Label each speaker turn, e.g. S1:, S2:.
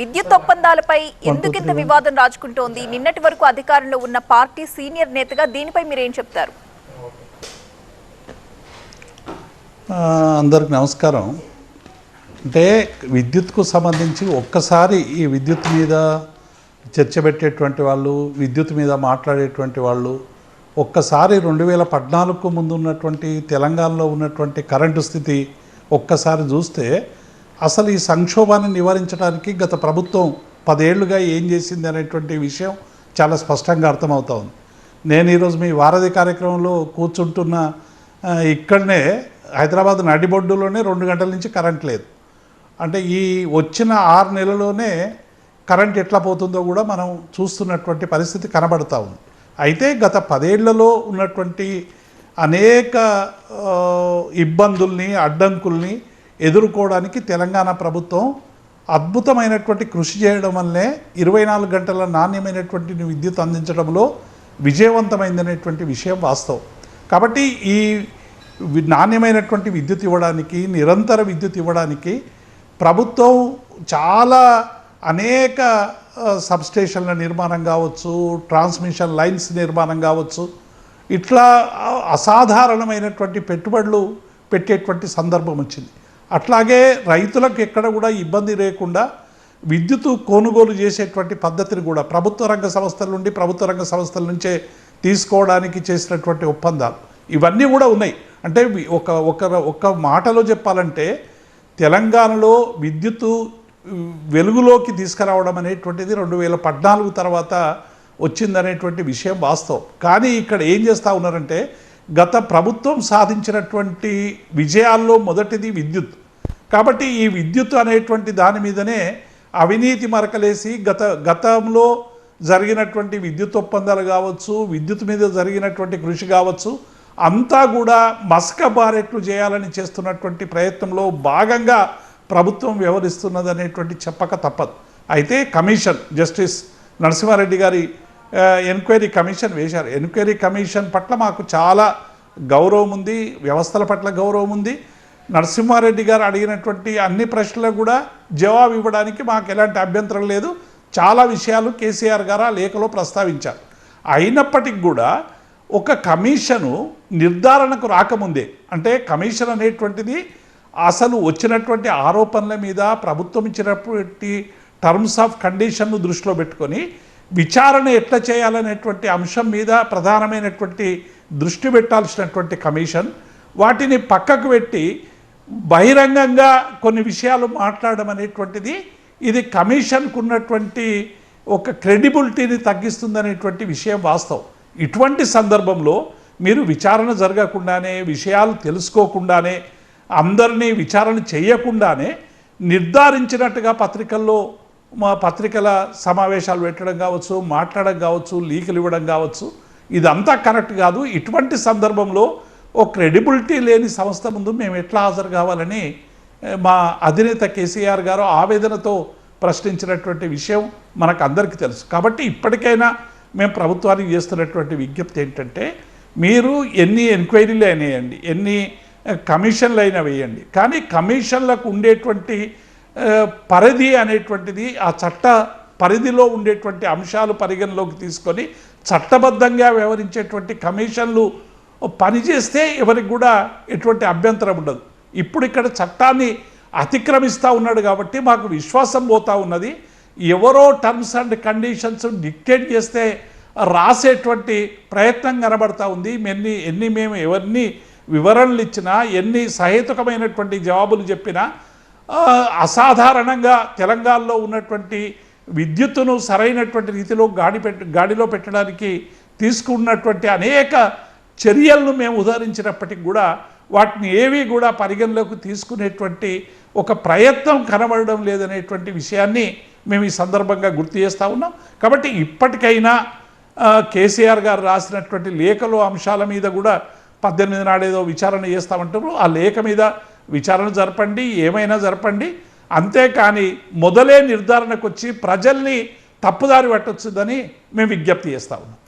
S1: విద్యుత్ ఒప్పందాలపై ఎందుకింత వివాదం రాజుకుంటోంది? నిన్నటి వరకు అధికారంలో ఉన్న పార్టీ సీనియర్ నేతగా దీనిపై మీరేం చెప్తారు?
S2: అందరికి నమస్కారం. అంటే విద్యుత్కు సంబంధించి ఒక్కసారి ఈ విద్యుత్ మీద చర్చ పెట్టేటువంటి వాళ్ళు విద్యుత్ మీద మాట్లాడేటువంటి వాళ్ళు ఒక్కసారి రెండు వేల పద్నాలుగుకు ముందు ఉన్నటువంటి తెలంగాణలో ఉన్నటువంటి కరెంటు స్థితి ఒక్కసారి చూస్తే అసలు ఈ సంక్షోభాన్ని నివారించడానికి గత ప్రభుత్వం పదేళ్ళుగా ఏం చేసింది అనేటువంటి విషయం చాలా స్పష్టంగా అర్థమవుతా ఉంది నేను ఈరోజు మీ వారధి కార్యక్రమంలో కూర్చుంటున్న ఇక్కడనే హైదరాబాద్ నడిబొడ్డులోనే రెండు గంటల నుంచి కరెంట్ లేదు. అంటే ఈ వచ్చిన ఆరు నెలలోనే కరెంట్ ఎట్లా పోతుందో కూడా మనం చూస్తున్నటువంటి పరిస్థితి కనబడతా ఉంది. అయితే గత పదేళ్ళలో ఉన్నటువంటి అనేక ఇబ్బందుల్ని అడ్డంకుల్ని ఎదుర్కోవడానికి తెలంగాణ ప్రభుత్వం అద్భుతమైనటువంటి కృషి చేయడం వల్లే ఇరవై నాలుగు గంటల నాణ్యమైనటువంటి విద్యుత్ అందించడంలో విజయవంతమైందనేటువంటి విషయం వాస్తవం. కాబట్టి ఈ నాణ్యమైనటువంటి విద్యుత్ ఇవ్వడానికి నిరంతర విద్యుత్ ఇవ్వడానికి ప్రభుత్వం చాలా అనేక సబ్స్టేషన్ల నిర్మాణం కావచ్చు ట్రాన్స్మిషన్ లైన్స్ నిర్మాణం కావచ్చు ఇట్లా అసాధారణమైనటువంటి పెట్టుబడులు పెట్టేటువంటి సందర్భం వచ్చింది. అట్లాగే రైతులకు ఎక్కడ కూడా ఇబ్బంది లేకుండా విద్యుత్ కొనుగోలు చేసేటువంటి పద్ధతిని కూడా ప్రభుత్వ రంగ సంస్థల నుండి ప్రభుత్వ రంగ సంస్థల నుంచే తీసుకోవడానికి చేసినటువంటి ఒప్పందాలు. ఇవన్నీ కూడా ఉన్నాయి. అంటే ఒక ఒక ఒక మాటలో చెప్పాలంటే తెలంగాణలో విద్యుత్తు వెలుగులోకి తీసుకురావడం అనేటువంటిది రెండు వేల పద్నాలుగు తర్వాత వచ్చిందనేటువంటి విషయం వాస్తవం. కానీ ఇక్కడ ఏం చేస్తూ ఉన్నారంటే గత ప్రభుత్వం సాధించినటువంటి విజయాల్లో మొదటిది విద్యుత్. కాబట్టి ఈ విద్యుత్ అనేటువంటి దాని మీదనే అవినీతి మరకలేసి గత గతంలో జరిగినటువంటి విద్యుత్ ఒప్పందాలు కావచ్చు విద్యుత్ మీద జరిగినటువంటి కృషి కావచ్చు అంతా కూడా మస్క బారెట్లు చేయాలని చేస్తున్నటువంటి ప్రయత్నంలో భాగంగా ప్రభుత్వం వ్యవహరిస్తున్నది అనేటువంటి చెప్పక తప్పదు. అయితే కమిషన్ జస్టిస్ నరసింహారెడ్డి గారి ఎంక్వైరీ కమిషన్ వేశారు. ఎంక్వైరీ కమిషన్ పట్ల మాకు చాలా గౌరవం ఉంది వ్యవస్థల పట్ల గౌరవం ఉంది. నరసింహారెడ్డి గారు అడిగినటువంటి అన్ని ప్రశ్నలకు కూడా జవాబు ఇవ్వడానికి మాకు ఎలాంటి అభ్యంతరం లేదు. చాలా విషయాలు కేసీఆర్ గారు ఆ లేఖలో ప్రస్తావించారు. అయినప్పటికి కూడా ఒక కమిషను నిర్ధారణకు రాకముందే అంటే కమిషన్ అనేటువంటిది అసలు వచ్చినటువంటి ఆరోపణల మీద ప్రభుత్వం ఇచ్చినటువంటి టర్మ్స్ ఆఫ్ కండిషన్ను దృష్టిలో పెట్టుకొని విచారణ ఎట్లా చేయాలనేటువంటి అంశం మీద ప్రధానమైనటువంటి దృష్టి పెట్టాల్సినటువంటి కమిషన్ వాటిని పక్కకు పెట్టి బహిరంగంగా కొన్ని విషయాలు మాట్లాడడం అనేటువంటిది ఇది కమిషన్కు ఉన్నటువంటి ఒక క్రెడిబిలిటీని తగ్గిస్తుందనేటువంటి విషయం వాస్తవం. ఇటువంటి సందర్భంలో మీరు విచారణ జరగకుండానే విషయాలు తెలుసుకోకుండానే అందరినీ విచారణ చేయకుండానే నిర్ధారించినట్టుగా పత్రికల్లో మా పత్రికల సమావేశాలు పెట్టడం కావచ్చు మాట్లాడడం కావచ్చు లీకులు ఇవ్వడం కావచ్చు ఇదంతా కరెక్ట్ కాదు. ఇటువంటి సందర్భంలో ఓ క్రెడిబిలిటీ లేని సంస్థ ముందు మేము ఎట్లా హాజరు కావాలని మా అధినేత కేసీఆర్ గారు ఆవేదనతో ప్రశ్నించినటువంటి విషయం మనకు అందరికీ తెలుసు. కాబట్టి ఇప్పటికైనా మేము ప్రభుత్వానికి చేస్తున్నటువంటి విజ్ఞప్తి ఏంటంటే మీరు ఎన్ని ఎంక్వైరీలు అయినాయండి ఎన్ని కమిషన్లు అయినా వేయండి. కానీ కమిషన్లకు ఉండేటువంటి పరిధి అనేటువంటిది ఆ చట్ట పరిధిలో ఉండేటువంటి అంశాలు పరిగణలోకి తీసుకొని చట్టబద్ధంగా వ్యవహరించేటువంటి కమిషన్లు పని చేస్తే ఎవరికి కూడా ఎటువంటి అభ్యంతరం ఉండదు. ఇప్పుడు ఇక్కడ చట్టాన్ని అతిక్రమిస్తూ ఉన్నాడు కాబట్టి మాకు విశ్వాసం పోతూ ఉన్నది. ఎవరో టర్మ్స్ అండ్ కండిషన్స్ డిక్టేట్ చేస్తే రాసేటువంటి ప్రయత్నం కనబడతా ఉంది. ఎన్ని ఎన్ని మేము ఎవరిని వివరణలు ఇచ్చినా ఎన్ని సహేతుకమైనటువంటి జవాబులు చెప్పినా అసాధారణంగా తెలంగాణలో ఉన్నటువంటి విద్యుత్తును సరైనటువంటి రీతిలో గాడి పెట్ గాడిలో పెట్టడానికి తీసుకున్నటువంటి అనేక చర్యలను మేము ఉదహరించినప్పటికి కూడా వాటిని ఏవి కూడా పరిగణలోకి తీసుకునేటువంటి ఒక ప్రయత్నం కనబడడం లేదనేటువంటి విషయాన్ని మేము ఈ సందర్భంగా గుర్తు చేస్తూ ఉన్నాం. కాబట్టి ఇప్పటికైనా కేసీఆర్ గారు రాసినటువంటి లేఖలో అంశాల మీద కూడా పద్దెనిమిది నాడేదో విచారణ చేస్తామంటారు ఆ లేఖ మీద విచారణ జరపండి ఏమైనా జరపండి. అంతేకాని మొదలే నిర్ధారణకు వచ్చి ప్రజల్ని తప్పుదారి పట్టొచ్చుదని మేము విజ్ఞప్తి చేస్తా ఉన్నాం.